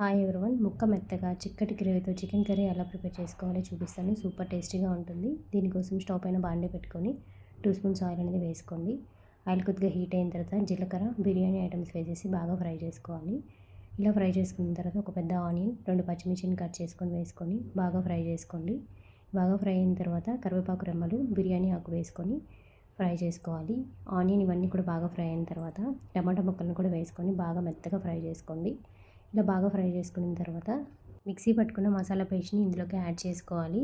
Hi everyone. ముక్క మెత్తగా చిక్కటి గ్రేవీతో చికెన్ కర్రీ ఎలా ప్రిపేర్ చేసుకోవాలో చూపిస్తాను. సూపర్ టేస్టీగా ఉంటుంది. దీనికోసం స్టవ్ పైన బాండే పెట్టుకొని టూ స్పూన్స్ ఆయిల్ అనేది వేసుకోండి. ఆయిల్ కొద్దిగా హీట్ అయిన తర్వాత జీలకర్ర బిర్యానీ ఐటమ్స్ వేసేసి బాగా ఫ్రై చేసుకోవాలి. ఇలా ఫ్రై చేసుకున్న తర్వాత ఒక పెద్ద ఆనియన్ రెండు పచ్చిమిర్చిని కట్ చేసుకొని వేసుకొని బాగా ఫ్రై చేసుకోండి. బాగా ఫ్రై అయిన తర్వాత కరివేపాకు రెమ్మలు బిర్యానీ ఆకు వేసుకొని ఫ్రై చేసుకోవాలి. ఆనియన్ ఇవన్నీ కూడా బాగా ఫ్రై అయిన తర్వాత టమాటా ముక్కలను కూడా వేసుకొని బాగా మెత్తగా ఫ్రై చేసుకోండి. ఇలా బాగా ఫ్రై చేసుకున్న తర్వాత మిక్సీ పట్టుకున్న మసాలా పేస్ట్ని ఇందులోకి యాడ్ చేసుకోవాలి.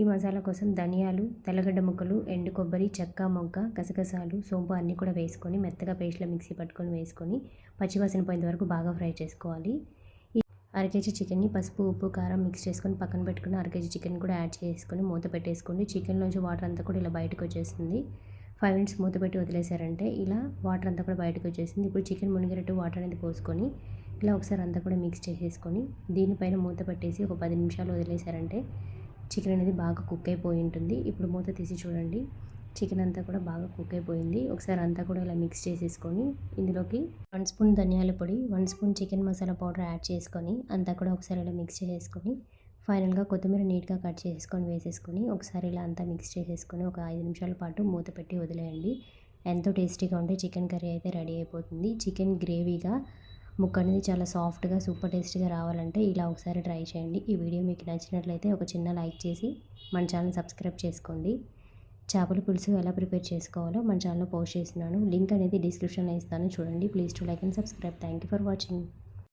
ఈ మసాలా కోసం ధనియాలు తెల్లగడ్డ ముక్కలు ఎండు కొబ్బరి చెక్క మొగ్గ గసగసాలు సోంపు అన్నీ కూడా వేసుకొని మెత్తగా పేస్ట్లో మిక్సీ పట్టుకొని వేసుకొని పచ్చివాసన పోయేంత వరకు బాగా ఫ్రై చేసుకోవాలి. ఈ అర కేజీ చికెన్ని పసుపు ఉప్పు కారం మిక్స్ చేసుకొని పక్కన పెట్టుకుని అర కేజీ చికెన్ కూడా యాడ్ చేసుకొని మూత పెట్టేసుకోండి. చికెన్లోంచి వాటర్ అంతా కూడా ఇలా బయటకు వచ్చేస్తుంది. ఫైవ్ మినిట్స్ మూత పెట్టి వదిలేశారంటే ఇలా వాటర్ అంతా కూడా బయటకు వచ్చేసింది. ఇప్పుడు చికెన్ మునిగేటట్టు వాటర్ అనేది పోసుకొని ఇలా ఒకసారి అంతా కూడా మిక్స్ చేసేసుకొని దీనిపైన మూత పెట్టేసి ఒక పది నిమిషాలు వదిలేశారంటే చికెన్ అనేది బాగా కుక్ అయిపోయి ఉంటుంది. ఇప్పుడు మూత తీసి చూడండి. చికెన్ అంతా కూడా బాగా కుక్ అయిపోయింది. ఒకసారి అంతా కూడా ఇలా మిక్స్ చేసేసుకొని ఇందులోకి వన్ స్పూన్ ధనియాల పొడి one spoon chicken masala powder add చేసుకొని అంతా కూడా ఒకసారి ఇలా మిక్స్ చేసేసుకొని ఫైనల్గా కొత్తిమీర నీట్గా కట్ చేసుకొని వేసేసుకొని ఒకసారి ఇలా అంతా మిక్స్ చేసేసుకొని ఒక ఐదు నిమిషాల పాటు మూత పెట్టి వదిలేయండి. ఎంతో టేస్టీగా ఉంటే చికెన్ కర్రీ అయితే రెడీ అయిపోతుంది. చికెన్ గ్రేవీగా ముక్క అనేది చాలా సాఫ్ట్గా సూపర్ టేస్టీగా రావాలంటే ఇలా ఒకసారి ట్రై చేయండి. ఈ వీడియో మీకు నచ్చినట్లయితే ఒక చిన్న లైక్ చేసి మన ఛానల్ సబ్స్క్రైబ్ చేసుకోండి. చేపల పులుసు ఎలా ప్రిపేర్ చేసుకోవాలో మన ఛానల్లో పోస్ట్ చేస్తున్నాను. లింక్ అనేది డిస్క్రిప్షన్లో ఇస్తాను. చూడండి please to like and subscribe. Thank you for watching.